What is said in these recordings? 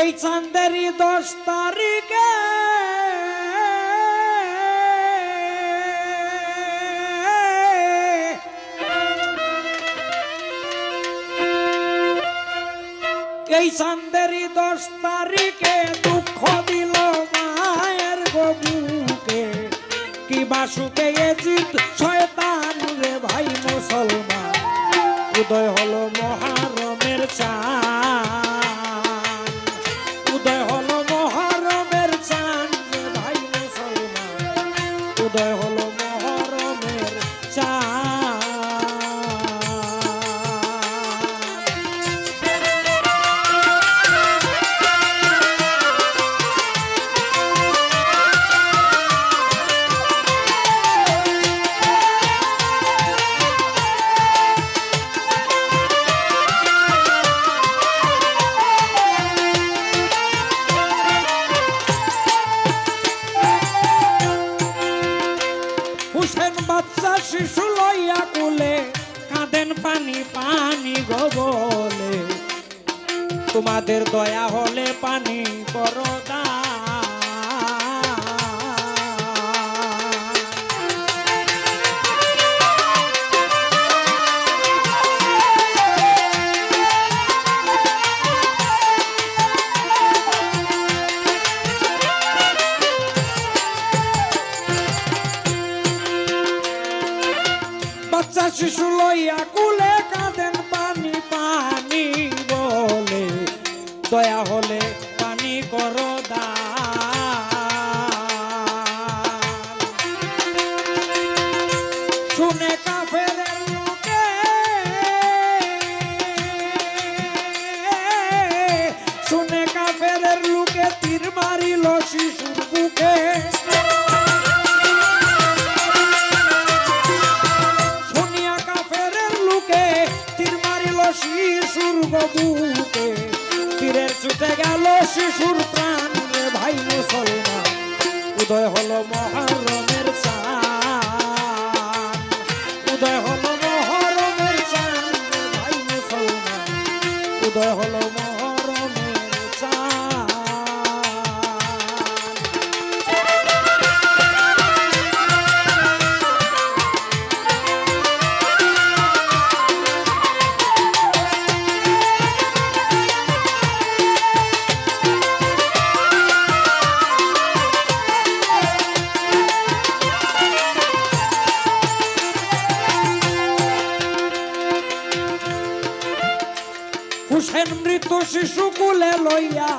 এই চান্দেরই দশ তারিখে। এই চান্দেরই দশ তারিখে দুঃখ দিল মায়ের গবুকে। কি বাসুকে এজিত জিত শয়তান রে ভাই মুসলমান। উদয় হলো মহারমের চান তোমাদের দয়া হলে পানি বাচ্চা শিশু লইয়া কুলে দয়া হলে পানি করো দান। শুনে কাফের শুনে কাফের লোকে তীর মারিল শিশুর বুকে শুনিয়া কাফেরের লোকে তীর মারিল শিশুর ছুটে গেল শিশুর প্রাণ ভাই মুসলমান। উদয় হলো মহারমের হুসেন মৃত শিশু কুলে লইয়া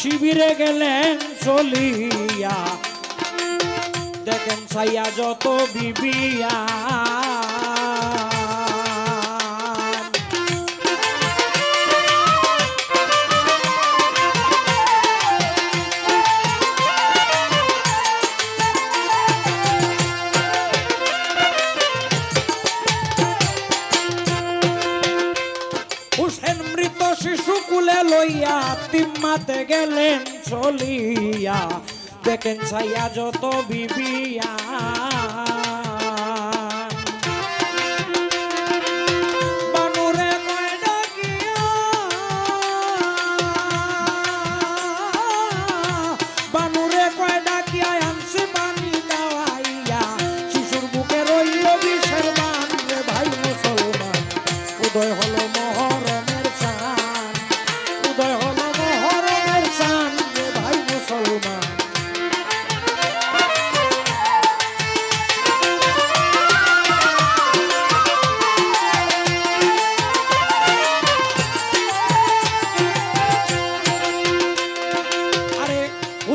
শিবিরে গেলেন চলিয়া। দেখেন সাইয়া যত বিবিয়া। শিশু কুলে লইয়া তিম্মাতে গেলেন চলিয়া। দেখেন ছাইয়া যত বিবিয়া।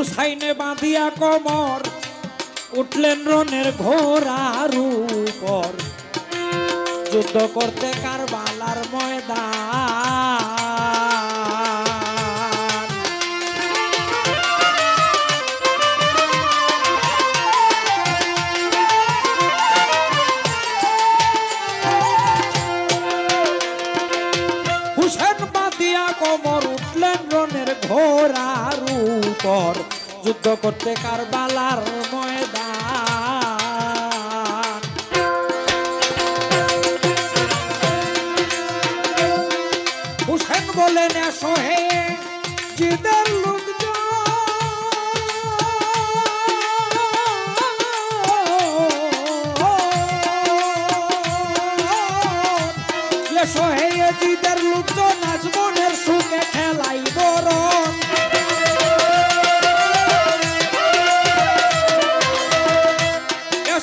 হুসাইনে বাঁধিয়া কমর, উঠলেন রনের ঘোড়ার উপর। যুদ্ধ করতে কারবালার ময়দান। হুসেন বাদিয়া কমর, উঠলেন রনের ঘোড়ার উপর। যুদ্ধ করতে কার বালার ময়দান। হুসেন বলেন সোহে জিদের সোহে জিদের লুকজন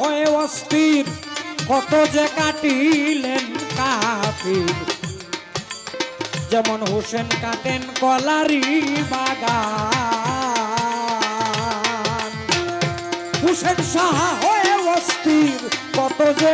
হয়ে অস্থির, কত যে কাটিলেন কাফির। যেমন হোসেন কাটেন কলারি বাগান। হোসেন সাহা হয়ে অস্থির, কত যে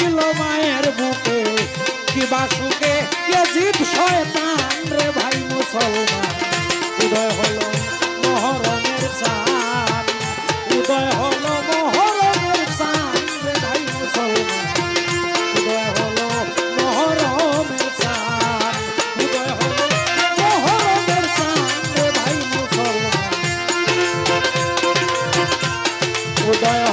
দিল মায়ের বুকে। কিবা সুখে জীব শয়তান রে ভাই মুসলমান। উদয় হলো মহরমের চান উদয় হলো মহরমের চান রে ভাই মুসলমান। উদয় হলো মহরমের চান উদয় হলো মহরমের চান রে ভাই মুসলমান। উদয়